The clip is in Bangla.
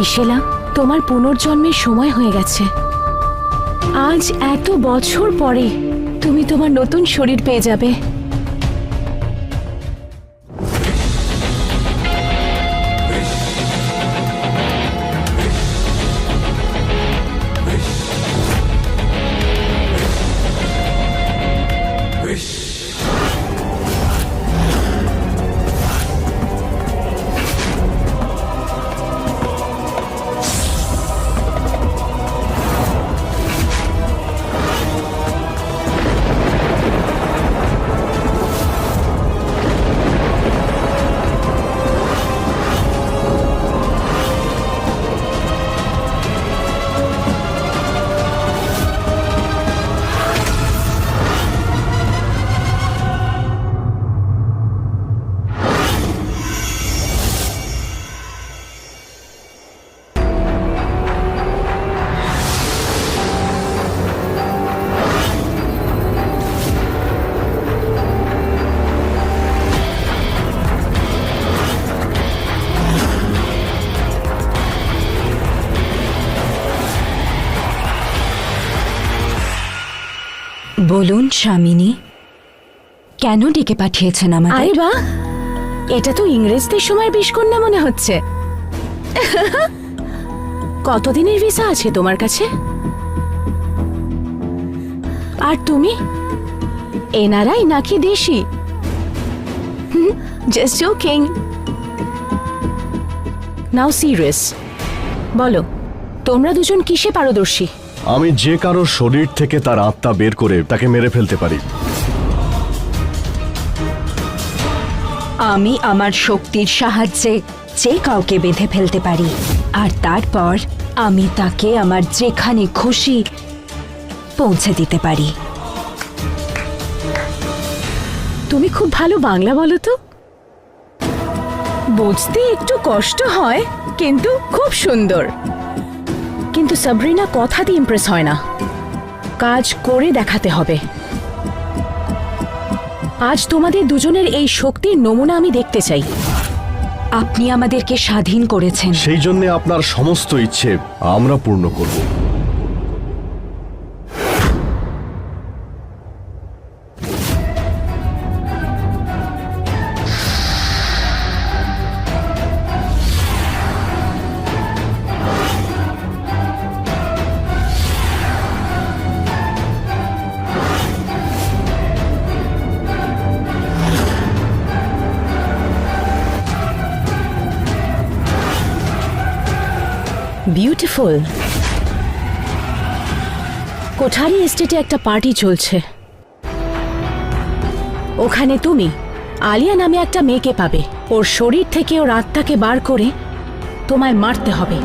বিশেলা তোমার পুনর্জন্মের সময় হয়ে গেছে। আজ এত বছর পরে তুমি তোমার নতুন শরীর পেয়ে যাবে। বলুন স্বামিনী কেন ডেকে পাঠিয়েছেন আরে আমাদের বা এটা তো ইংরেজদের সময়ের বিষকন্যা মনে হচ্ছে। কতদিনের ভিসা আছে তোমার কাছে? আর তুমি? এনারাই নাকি দেশি? জাস্ট নাও সিরিয়াস বলো, তোমরা দুজন কিসে পারদর্শী? আমি যে কারও শরীর থেকে তার আত্মা বের করে তাকে মেরে ফেলতে পারি। আমি আমার শক্তির সাহায্যে যে কাউকে বেঁধে ফেলতে পারি। আর তারপর আমি তাকে আমার যেখানে খুশি পৌঁছে দিতে পারি। তুমি খুব ভালো বাংলা বলো তো। বুঝতে একটু কষ্ট হয় কিন্তু খুব সুন্দর। কিন্তু সাবরিনা কথাতে ইমপ্রেস হয় না। কাজ করে দেখাতে হবে। আজ তোমাদের দুজনের এই শক্তির নমুনা আমি দেখতে চাই। আপনি আমাদেরকে স্বাধীন করেছেন। সেই জন্য আপনার সমস্ত ইচ্ছে আমরা পূর্ণ করব। বিউটিফুল কোঠারি এস্টেটে একটা পার্টি চলছে। ওখানে তুমি, আলিয়া নামে একটা মেয়েকে পাবে। ওর শরীর থেকে ওর আত্মাকে বার করে তোমায় মারতে হবে।